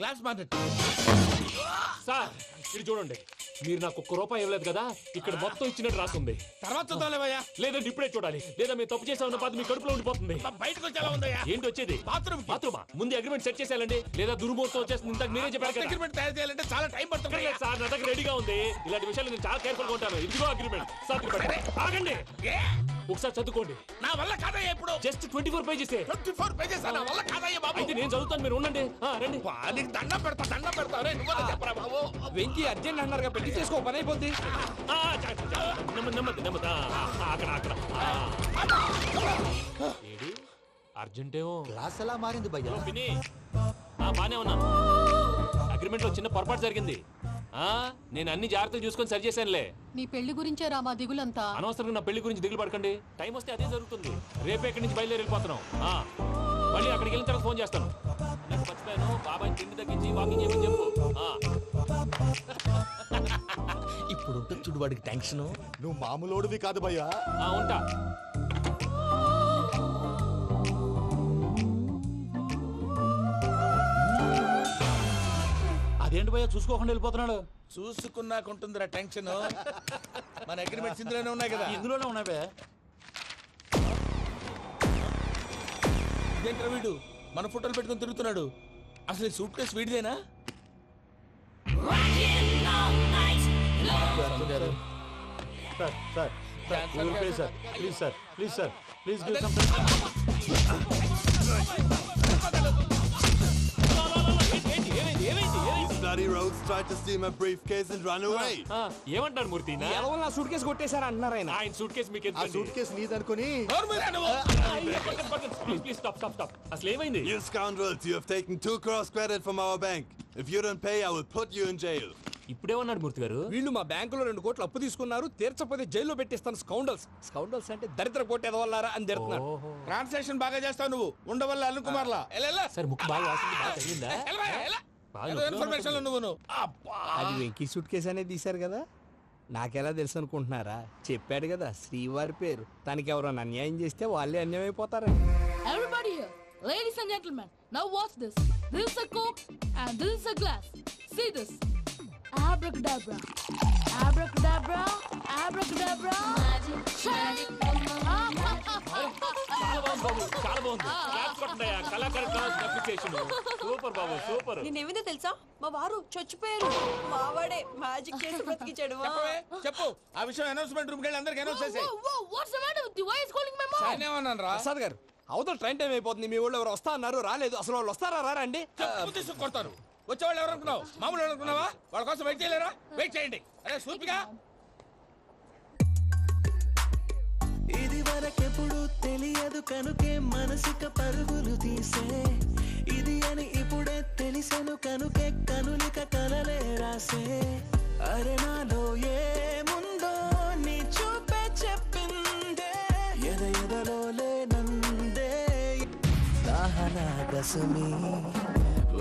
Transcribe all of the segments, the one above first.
Glass market sir ఇది చూడండి. మీరు నాకు ఒక్క రూపాయి ఇవ్వలేదు కదా ఇక్కడ మొత్తం ఇచ్చినట్టు రాస్తుంది. తర్వాత చూద్దాంలేవయ్యా. లేదంటే ఇప్పుడే చూడాలి. లేదా మీరు తప్పు చేసామన్న బాధ మీ కడుపులో ఉండిపోతుంది. బయటకు వచ్చేలా ఉందయ్యా. ఏంటి వచ్చేది? బాత్రూమ్ బాత్రూమా? ముందు అగ్రిమెంట్ సెట్ చేసేయాలండి. లేదా దుర్మూర్తం వచ్చేస్తుంది. ఇంతకు మీరే చెప్పారు అగ్రిమెంట్ తయారు చేయాలంటే చాలా టైం పడుతుంది సార్ నా దగ్గర రెడీగా ఉంది. ఇలాంటి విషయాలు నేను చాలా కేర్ఫుల్గా ఉంటాను. ఇదిగో అగ్రిమెంట్ సార్ ఆగండి? ఒకసారి చదువుకోండి. నా వల్ల కాదయ్యా ఇప్పుడు. Just twenty four pages twenty four pages నా వల్ల కాదయ్యా బాబు. అయితే నేను చదువుతాను మీరు ఉండండి. రండి. నీకు దండం పెడతా దండం పెడతా. రే నువ్వు చెప్పరా బాబు? వెంకీ అర్జెంట్ అన్నారుగా పెళ్ళి చేసుకో పని అయిపోద్ది. ఆ, చ- చ- చ- నెమ్మది నెమ్మది నెమ్మది. ఆ, ఆ, అక్కడ అక్కడ. ఆ. ఏడి? అర్జెంటేమో. క్లాస్ ఎలా మారింది భయ్యా? హలో పిన్ని. ఆ, బానే ఉన్నాను అగ్రిమెంట్లో చిన్న పొరపాటు జరిగింది. ఆ నేను అన్ని జాగ్రత్తలు చూసుకొని సరి చేశానులే. నీ పెళ్ళి గురించే రా మా దిగులంతా. అనవసరంగా నా పెళ్ళి గురించి దిగులు పడకండి. టైం వస్తే అదే జరుగుతుంది. రేపే ఇక్కడి నుంచి బయలుదేరి వెళ్ళిపోతున్నాం ఆ, మళ్ళీ అక్కడికి వెళ్ళిన తర్వాత ఫోన్ చేస్తాను. నాకు మర్చిపోయాను బాబాయ్ తిండి తగ్గించి వాకింగ్ చేయమని చెప్పు. ఆ, ఇప్పుడు ఉంటుంది చూడు వాడికి టెన్షన్ నువ్వు మామూలోడివి కాదు భయ్యా. ఆ, ఉంటా. అదేంటి భయ్యా చూసుకోకుండా వెళ్ళిపోతున్నాడు? చూసుకున్నాక ఉంటుందిరా టెన్షన్ మన అగ్రిమెంట్స్ ఇందులోనే ఉన్నాయి కదా. ఇందులోనే ఉన్నావే ఇదేంట్రా వీడు? మన ఫోటోలు పెట్టుకొని తిరుగుతున్నాడు. అసలు ఈ suitcase వీడిదేనా? Sir sir sir Cancel, please sir please sir please sir please give Bloody rogues tried to steal my briefcase and run away. ఆ, ఏమంటారు మూర్తి? నా? నా సూట్ కేసు కొట్టేశారా అంటున్నారు ఆయన? ఆయన సూట్ కేసు మీకు ఆ సూట్ కేసు నీదనుకుని అసలు ఏమైంది? You scoundrels, you have taken two cross credit from our bank. If you don't pay, I will put you in jail. ఇప్పుడేమన్నాడు మూర్తి గారు. వీళ్ళు మా బ్యాంకులో రెండు కోట్లు అప్పు తీసుకున్నారు తీర్చకపోతే జైల్లో పెట్టిస్తాను స్కౌండల్స్. స్కౌండల్స్ అంటే దరిద్ర కోట ఎదవల్లారా అని తిడుతున్నారు ఓహో. ట్రాన్సాక్షన్ బాగా చేస్తావు నువ్వు. ఉండవల్ల అల్లు కుమార్లా? సార్ ముక్కు బాగా వాసింది బాగా తగిలిందా ఇన్ఫర్మేషన్ నువ్వు అది వెంకీ సూట్ కేసు అనేది తీశారు కదా నాకెలా తెలుసు అనుకుంటున్నారా చెప్పాడు కదా శ్రీవారి పేరు తనకి ఎవరైనా అన్యాయం చేస్తే వాళ్ళే అన్యాయం అయిపోతారని Everybody here, ladies and gentlemen, now watch this. This is a coke and this is a glass. See this. Abracadabra. Abracadabra. Abracadabra. Magic. చాలా బాగుంది క్లాప్స్ కొట్టండియా కళాకారు సూపర్ బాబు సూపర్ నేనేమిందో తెలుసా మా వారు చచ్చిపోయారు మావాడే మ్యాజిక్ చేసి బ్రతికించాడు చెప్పు ఆ విషయం అనౌన్స్మెంట్ రూమ్ అందరికి అనౌన్స్ చేసే Whoa, whoa, what's the matter with you? Why is calling my mom? ఏమన్నాను రా ప్రసాద్ గారు అవతల ట్రైన్ టైం అయిపోతుంది మీ వాళ్ళు ఎవరు వస్తా అన్నారు రాలేదు అసలు వాళ్ళు వస్తారా రారా అండి కొడతారు వచ్చేవాళ్ళు ఎవరు అనుకున్నావు? మామూలు అనుకున్నావా? వాళ్ళ కోసం వెయిట్ చేయలేరా? వెయిట్ చేయండి. అరే సూపిగా ఇది వరకెప్పుడు తెలియదు కనుకే మనసుక పరుగులు తీసే. ఇది అని ఇప్పుడే తెలిసెను కనుకే కనులిక కలలే రాసే. అరే నాలో ఏముందో నీ చూపే చెప్పిందే. ఎద ఎదలో లేనందే. దాహనా దశమీ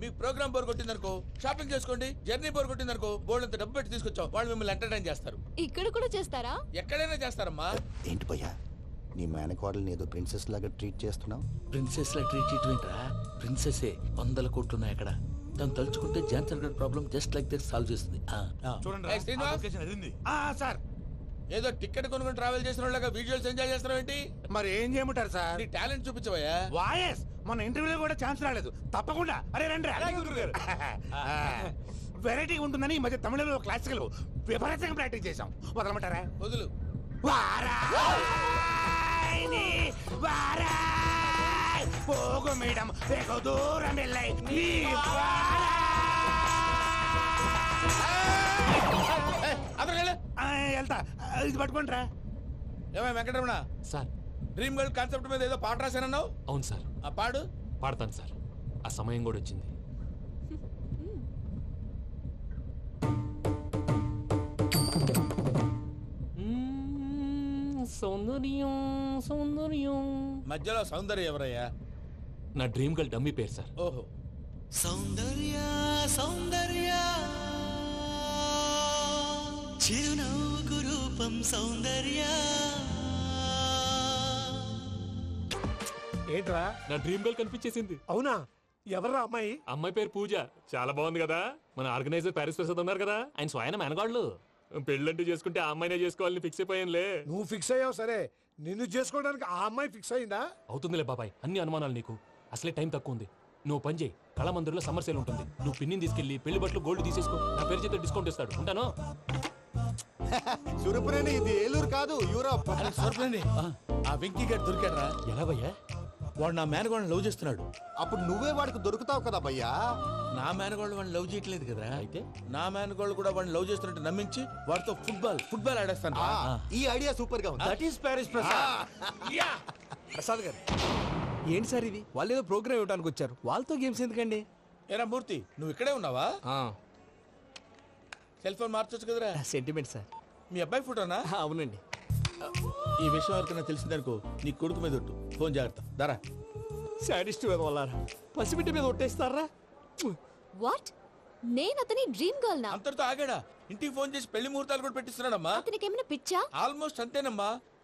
మీకు ప్రోగ్రామ్ బోర్ కొట్టిందనుకో షాపింగ్ చేసుకోండి జర్నీ బోర్ కొట్టిందనుకో బోర్డు అంత డబ్బు పెట్టి తీసుకొచ్చాం. వాళ్ళు మిమ్మల్ని ఎంటర్టైన్ చేస్తారు. ఇక్కడ కూడా చేస్తారా? ఎక్కడైనా చేస్తారమ్మా. ఏంటి భయ్యా? నీ మేనకోడల్ని ఏదో ప్రిన్సెస్ లాగా ట్రీట్ చేస్తున్నావు? ప్రిన్సెస్ లా ట్రీట్ చేయటమేంట్రా ప్రిన్సెసే వందల కోట్లు ఉన్నాయి అక్కడ. తను తలుచుకుంటే Johnson God problem just like this solve చేస్తుంది. శ్రీనివాస్. సార్. ఏదో టికెట్ కొనుక్కొని ట్రావెల్ చేసిన వాళ్ళగా వీడియోస్ ఎంజాయ్ చేస్తున్నావు ఏంటి? మరి ఏం చేయమంటారు సార్? నీ టాలెంట్ చూపించవయ్యా. వాయస్! మన ఇంటర్వ్యూలో కూడా ఛాన్స్ రాలేదు. తప్పకుండా. అరే రండి వెరైటీ ఉంటుందని ఈ మధ్య తమిళంలో క్లాసికల్ విపరీతంగా ప్రాక్టీస్ చేసాం వదలమంటారా? వదులు. వారాయని వారాయ్. పోగు మేడం వెగు దూరం వెళ్ళై నీ వెళ్తా. ఇది పట్టుకుంటారా ఏమై Venkataramana? Sir. Dream girl concept మీద ఏదో పాట రాశానన్నావు? అవును సార్. ఆ పాడు? పాడతాను సార్. ఆ సమయం కూడా వచ్చింది. సౌందర్యం సౌందర్యం. మధ్యలో సౌందర్య ఎవరయ్యా? నా డ్రీమ్ గర్ల్ డమ్మీ పేరు సార్. ఓహో. సౌందర్య సౌందర్య. చిరునవ్వుకు రూపం సౌందర్య. ఏంట్రా? నా డ్రీమ్ గర్ల్ కనిపించేసింది. అవునా? ఎవర్రా అమ్మాయి? అమ్మాయి పేరు పూజ. చాలా బాగుంది కదా. మన ఆర్గనైజర్ ప్యారిస్ ప్రసాద్ ఉన్నారు కదా. ఆయన స్వయం మెనగాళ్ళు. పెళ్ళంటూ చేసుకుంటే ఆ అమ్మాయినే చేసుకోవాలని ఫిక్స్ అయిపోయానులే. నువ్వు ఫిక్స్ అయ్యావు సరే. నిన్ను చేసుకోవడానికి ఆ అమ్మాయి ఫిక్స్ అయిందా? అవుతుందిలే బాబాయ్ అన్ని అనుమానాలు నీకు. అసలే టైం తక్కువ ఉంది. నువ్వు పని చేయి. కళామందిర్లో సమ్మర్ సేల్ ఉంటుంది. నువ్వు పిన్నిని తీసుకెళ్ళి పెళ్ళి బట్టలు గోల్డ్ తీసేసుకో. నా పేరు చేత డిస్కౌంట్ ఇస్తాడు. ఉంటాను? సురపురేని ఇది ఏలూరు కాదు యూరోప్. సర్ప్లండి ఆ. వెంకీ గారు దొరికాడరా. ఎలా భయ్యా వాడు నా మేనగోళ్ళని లవ్ చేస్తున్నాడు. అప్పుడు నువ్వే వాడికి దొరుకుతావు కదా భయ్యా? నా మేనగోళ్ళు వాడిని లవ్ చేయట్లేదు కదరా. అయితే? నా మేనగోళ్ళు కూడా వాడిని లవ్ చేస్తున్నట్టు నమ్మించి వాడితో ఫుట్బాల్ ఫుట్బాల్ ఆడేస్తాను. ఆ, ఈ ఐడియా సూపర్గా ఉంది. That is Paris Prasad. Prasad garu ఏంటి సార్ ఇది? వాళ్ళు ఏదో ప్రోగ్రామ్ ఇవ్వడానికి వచ్చారు. వాళ్ళతో గేమ్స్ ఎందుకండి? ఏరా మూర్తి నువ్వు ఇక్కడే ఉన్నావా? ఆ, సెల్ ఫోన్ మార్చొచ్చు కదరా? సెంటిమెంట్ సార్ మీ అబ్బాయి ఫోటోనా? అవునండి. ఈ విషయం ఎవరికైనా తెలిసిందనుకో నీ కొడుకు మీద ఒట్టు. ఫోన్ జాగ్రత్త. దారా. సాడిస్ట్ మీద వాళ్ళారా పసిబిడ్డ మీద ఒట్టేస్తారా? వాట్ నేను అతని డ్రీమ్ గర్ల్ నా? అంతటితో ఆగాడా? ఇంటికి ఫోన్ చేసి పెళ్ళి ముహూర్తాలు కూడా పెట్టిస్తున్నాడమ్మా. అతనికి ఏమైనా పిచ్చా? ఆల్మోస్ట్ అంతేనమ్మా.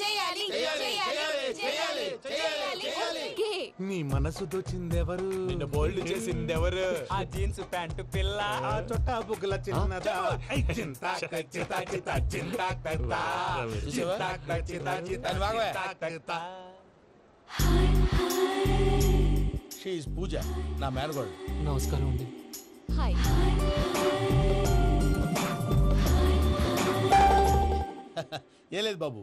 చేయాలి చేయాలి, చేయాలి, చేయాలి. నీ మనసు దోచిందెవరు నిన్ను బోల్డ్ చేసింది ఎవరు ఆ జీన్స్ ప్యాంటు పిల్ల ఆ చుట్టా బుగ్గల చిన్నదా. షీఈ్ పూజ నా మేనగోడు నమస్కారం అండి హాయ్ ఏ లేదు బాబు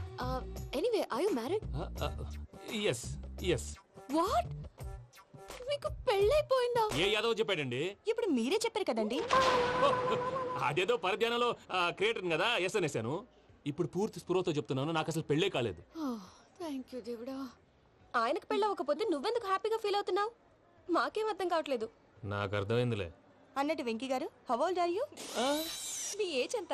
anyway I you married yes yes what మీకు పెళ్ళైపోయిందా? ఏ యాదవ్ చెప్పాడండి? ఇప్పుడు మీరే చెప్పారు కదండి. అదేదో పరధ్యానంలో క్రియేటర్ కదా ఎస్ అనేసాను. ఇప్పుడు పూర్తి స్పృహతో చెప్తున్నాను నాకు అసలు పెళ్ళే కాలేదు. థ్యాంక్ యూ దేవుడా. ఆయనకు పెళ్ళి అవ్వకపోతే నువ్వెందుకు హ్యాపీగా ఫీల్ అవుతున్నావు? మాకేం అర్థం కావట్లేదు. నాకు అర్థమైందిలే. అన్నట్టు Venky garu how old are you me age ఎంత?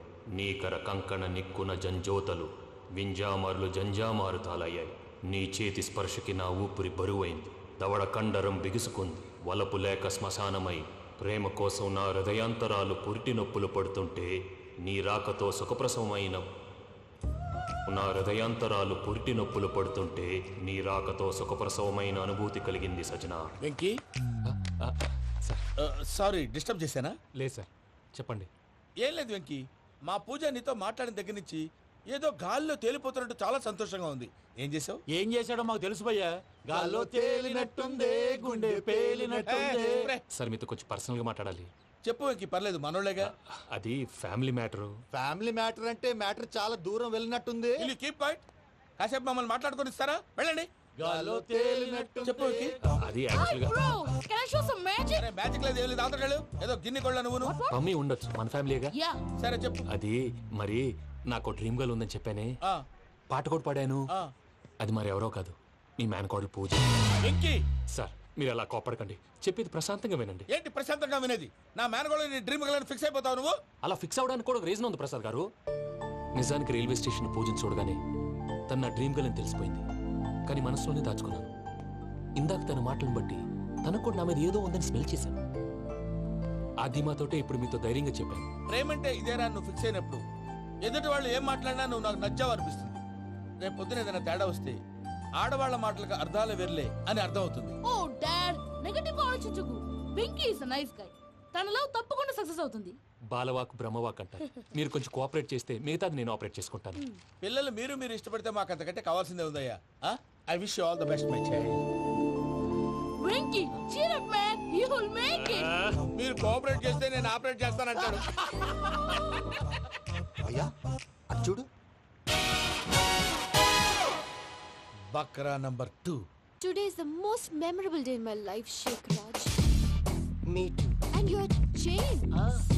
నీకర కంకణ నిక్కున జంజోతలు వింజామారులు జంజామారు తాలయ్యాయి నీ చేతి స్పర్శకి నా ఊపిరి బరువైంది. దవడ కండరం బిగుసుకుంది. వలపు లేక శ్మశానమై ప్రేమ కోసం నా హృదయాంతరాలు పురిటి నొప్పులు పడుతుంటే నీ రాకతో సుఖప్రసవమైన నా హృదయాంతరాలు పురిటి నొప్పులు పడుతుంటే నీ రాకతో సుఖప్రసవమైన అనుభూతి కలిగింది సజనా. వెంకీ? సారీ డిస్టర్బ్ చేశానా? లేదు సార్. చెప్పండి. ఏం లేదు వెంకీ. మా పూజ నీతో మాట్లాడిన దగ్గర నుంచి ఏదో గాల్లో తేలిపోతున్నట్టు చాలా సంతోషంగా ఉంది. ఏం చేసావు ఏం చేశాడో మాకు తెలుసు గాల్లో తేలినట్టుందే గుండె పేలినట్టుందే. సార్ మీతో కొంచెం పర్సనల్గా మాట్లాడాలి. చెప్పు వెంకీ పర్లేదు మనోళ్ళేగా. అది ఫ్యామిలీ మ్యాటరు. ఫ్యామిలీ మ్యాటర్ అంటే మ్యాటర్ చాలా దూరం వెళ్ళినట్టుంది. కీప్ పాయింట్ కాసేపు మమ్మల్ని మాట్లాడుకొని ఇస్తారా? వెళ్ళండి. గాల్లో తేలినట్టు చెప్పు అది యాక్చువల్గా మ్యాజిక్ లేదు ఏం లేదు. ఆతడాలు ఏదో గిన్నె కొళ్ళ నువ్వును. మమ్మీ ఉండొచ్చు మన ఫ్యామిలీగా. సరే చెప్పు. అది మరి నాకు డ్రీమ్ గర్ల్ ఉందని చెప్పానే. ఆ, పాట కూడా పాడాను. ఆ. అది మరి ఎవరో కాదు మీ మేనకోడలు పూజ. వెంకీ! సార్ మీరు అలా కోపడకండి చెప్పేది ప్రశాంతంగా వినండి. ఏంటి ప్రశాంతంగా వినేది? నా మేనగోళ నీ డ్రీమ్ గలని ఫిక్స్ అయిపోతావు నువ్వు? అలా ఫిక్స్ అవడానికి కూడా రీజన్ ఉంది ప్రసాద్ గారు. నిజానికి రైల్వే స్టేషన్ పూజను చూడగానే తన నా డ్రీమ్ గర్ల్ అని తెలిసిపోయింది. కానీ మనసులోనే దాచుకున్నాను. ఇందాక తన మాటలను బట్టి తనకు కూడా నా మీద ఏదో ఉందని స్మెల్ చేశాను. ఆ ధీమాతోటే ఇప్పుడు మీతో ధైర్యంగా చెప్పాను. ప్రేమంటే ఇదేరా నువ్వు ఫిక్స్ అయినప్పుడు. ఎదుటి వాళ్ళు ఏం మాట్లాడినా నువ్వు నాకు నచ్చావు అనిపిస్తుంది రేపు పొద్దున ఏదైనా తేడా వస్తే ఆడవాళ్ళ మాటలకు అర్థాలు వెర్లే అని అర్థం అవుతుంది Oh, Dad. నెగటివ్ ఆలోచించకు. వెంకీ ఇస్ నైస్ గై తన లవ్ తప్పకుండా సక్సెస్ అవుతుంది. బాలవాక్ బ్రహ్మవాక్ అంటారు. మీరు కొంచెం కోఆపరేట్ చేస్తే మిగతాది నేను ఆపరేట్ చేసుకుంటాను. పిల్లలు మీరు మీరు ఇష్టపడితే మాకు అంతకంటే కావాల్సిందే ఉందయ్యా. I wish all the best my child Venky cheer up man you will make it మీరు కోఆపరేట్ చేస్తే నేను ఆపరేట్ చేస్తానంటాడు అయ్యా అది చూడు Bakra number two Today is the most memorable day in my life, Sheikh Raj. Me too And your chain,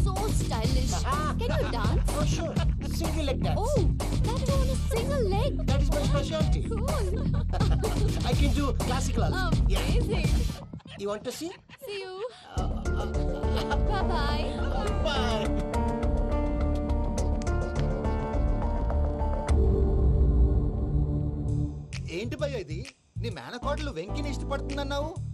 so stylish. Can you dance? Oh, sure. Single leg dance. Oh, that too on a single leg. That is my specialty. Cool. I can do classical also. Amazing. You want to see? See you. Bye bye. Bye. ఏంటి భయ్య ఇది నీ మేనకోడలు వెంకిని ఇష్టపడుతుందన్నావు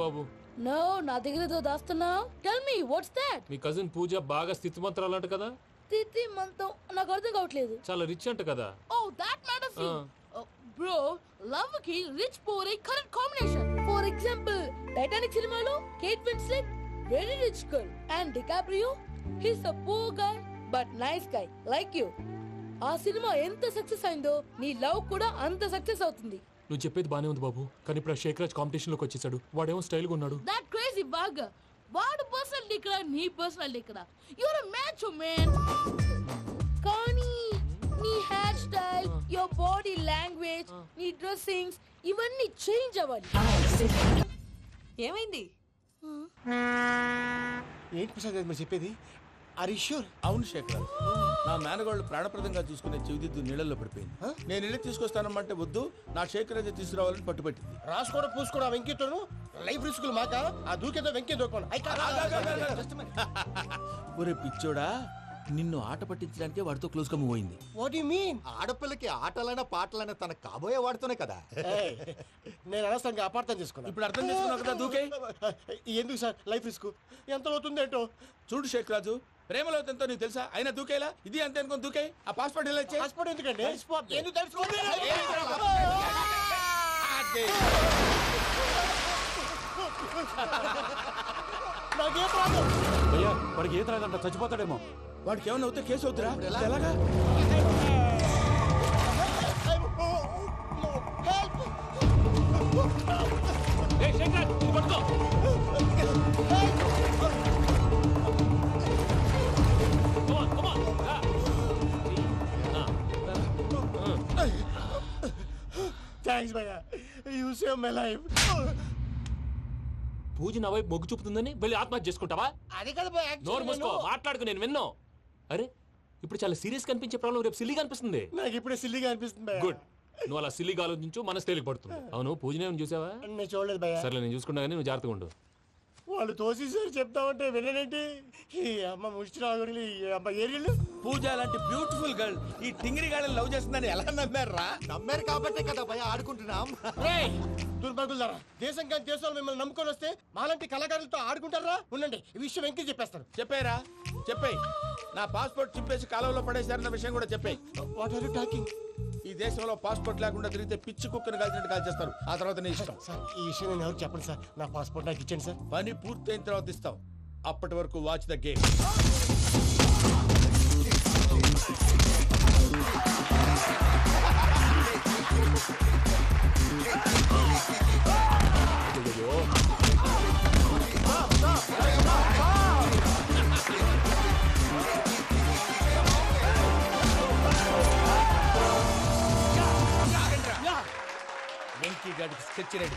బాబు. No నా దగ్గర ఏదో దాస్తున్నావు? Tell me what's that మీ కజిన్ పూజ బాగా స్థితిమంతరాలు అంట కదా? తిత్తి మంతం నాకు అర్థం కావట్లేదు. చాలా రిచ్ అంట కదా? Oh that matters. బ్రో లవ్కి rich poor correct combination for example Titanic సినిమాలో Kate Winslet very rich girl and DiCaprio he's a poor guy but nice guy like you ఆ సినిమా ఎంత సక్సెస్ అయిందో నీ లవ్ కూడా అంత సక్సెస్ అవుతుంది. నువ్వు చెప్పేది బానే ఉంది బాబు కానీ ఇప్పుడు షేక్ రాజ్ కాంపిటీషన్లోకి వచ్చేసాడు. వాడేమో స్టైల్గా ఉన్నాడు. దట్ క్రేజీ బాగ్ వాడు పర్సనల్ ఇక్కడ నీ పర్సనల్ ఇక్కడ. యువర్ మ్యాచ్ మ్యాన్ కానీ నీ hair style your body language నీ డ్రెస్సింగ్స్ ఇవన్నీ చేంజ్ అవ్వాలి. ఏమైంది? ఏంటి ప్రసాద్ గారు మీరు చెప్పేది? ఆర్ షూర్ అవును శేఖర్. నా మేనగాళ్ళు ప్రాణప్రదంగా చూసుకునే చెవిదిద్దు నీళ్ళల్లో పడిపోయింది. నేను వెళ్ళి తీసుకొస్తానమ్మంటే వద్దు నా శేఖర్ అయితే తీసుకురావాలని పట్టుబట్టింది. రాసుకోవడం పూసుకోవడం వెంకీతోను? లైఫ్ రిస్కులు మాక? ఆ దూకేదో వెంకీ దూకోండి ఒరే పిచ్చోడా నిన్ను ఆట పట్టించడానికే వాడితో క్లోజ్గా మూవ్ అయింది. వాట్ యు మీన్ ఆడపిల్లకి ఆటలైనా పాటలైనా తన కాబోయే వాడుతూనే కదా. నేను అనవసరంగా అపార్థం చేసుకున్నా. ఇప్పుడు అర్థం చేసుకున్నావు కదా దూకే? ఎందుకు సార్ లైఫ్ రిస్క్ ఎంత అవుతుంది ఏంటో చూడు షేక్ రాజు ప్రేమలో ఎంతో నీకు తెలుసా అయినా దూకేలా ఇది అంతే అనుకుని దూకే ఆ పాస్పోర్ట్ ఇచ్చే పాస్పోర్ట్ ఎందుకండి ఎందుకు తెలుసుకోండి నాకే ప్రాబ్లం భయ్యా వాడికి ఈత రాదంట చచ్చిపోతాడేమో వాడికి ఏమన్నా అవుతే కేసు అవుతురా ఎలాగా థ్యాంక్స్ భయ్యా. You save my life Pooja నా వైపు మొగ్గు చూపుతుందని వెళ్ళి ఆత్మహత్య చేసుకుంటావా? అది కదా నోరు మూసుకో మాట్లాడుకు నేను విన్నో. అరే ఇప్పుడు చాలా సీరియస్ కనిపించే ప్రాబ్లం రేపు సిల్లీగా అనిపిస్తుంది. నాకు ఇప్పుడే సిల్లిగా అనిపిస్తుంది భయ్యా. గుడ్ నువ్వు అలా సిల్లీగా ఆలోచించు మనసు తేలిక పడుతుంది. అవును పూజనే చూసావా? నేను చూడలేదు భయ్యా. సర్లే నేను చూసుకుంటా కానీ నువ్వు జాగ్రత్తగా ఉండు. వాళ్ళు తోసేసారు చెప్తామంటే వినడేంటి ఈ అమ్మ ముష్టి రాగుడి ఈ అమ్మ ఏరియలు పూజ లాంటి బ్యూటిఫుల్ గర్ల్ ఈ టింగిరి గాళ్ళని లవ్ చేస్తుందని ఎలా నమ్మారా నమ్మారు కాబట్టే కదా భయ ఆడుకుంటున్నాం. దుర్భగులారా దేశం కానీ దేశంలో మిమ్మల్ని నమ్ముకొని వస్తే మాలాంటి కళాకారులతో ఆడుకుంటారా? ఉండండి ఈ విషయం వెంకీ చెప్పేస్తాను. చెప్పారా చెప్పేయ్. నా పాస్పోర్ట్ చింపేసి కాలువలో పడేశారన్న విషయం కూడా చెప్పేయ్. వాట్ ఆర్ యు టాకింగ్ ఈ దేశంలో పాస్పోర్ట్ లేకుండా తిరిగితే పిచ్చి కుక్కను కాల్చినట్టు కాల్చేస్తారు. ఆ తర్వాత నీ ఇష్టం. సార్ ఈ విషయం నేను ఎవరు చెప్పండి సార్. నా పాస్పోర్ట్ నాకు ఇచ్చండి సార్. పని పూర్తయిన తర్వాత ఇస్తాం అప్పటి వరకు వాచ్ ద గేమ్ వెంకీ గాడికి స్కెచ్ రెడీ.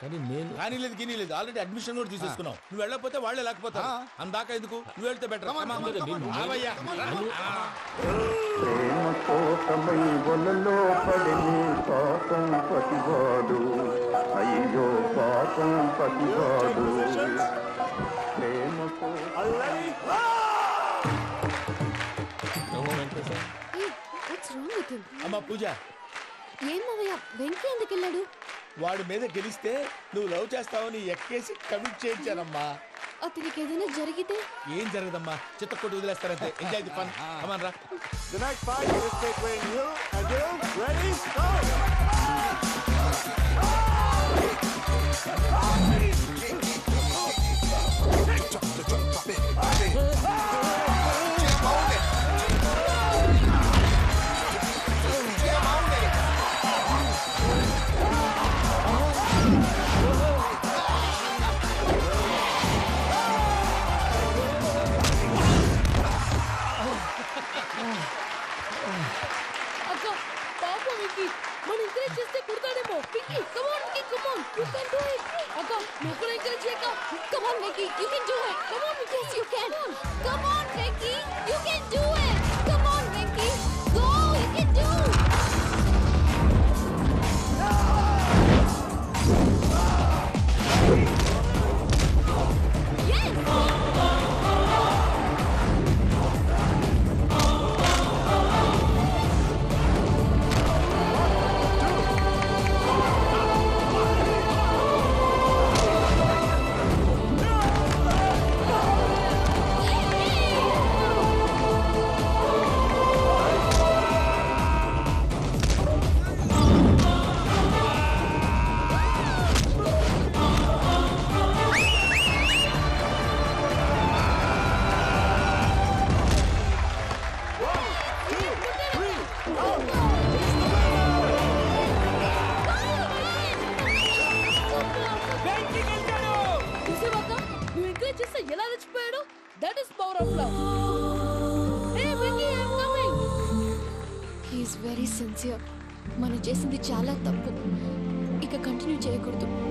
కానీ నేను కానీ లేదు గిని లేదు. ఆల్రెడీ అడ్మిషన్ కూడా తీసేసుకున్నావు. నువ్వు వెళ్ళకపోతే వాళ్ళే లేకపోతారు. అందాక ఎందుకు? నువ్వు వెళ్తే బెటర్ అయ్యో పాపం పతివాడు ప్రేమ నమో Venkateswara. What's wrong with him అమ్మ పూజ. ఏం మావయ్య? వెంకీ ఎందుకు వెళ్ళాడు? వాడి మీద గెలిస్తే నువ్వు లవ్ చేస్తావని ఎక్కేసి కమిట్ చేయించానమ్మా. అతనికి ఏదైనా జరిగితే? ఏం జరగదమ్మా? చిత్త కొట్టు వదిలేస్తారంటే ఎంజాయ్ ది ఫన్ రా. The next fight Chop, chop, chop, chop. పాప విక్కీ మనం ఎంకరేజ్ చేస్తే కుడతాడేమో Vicky come on Vicky come on you can do it అక్క నువ్వు కూడా ఎంకరేజ్ చేయక Come on, Vicky. You can do it. Come on, yes, you can. Come on, Vicky. You can do it.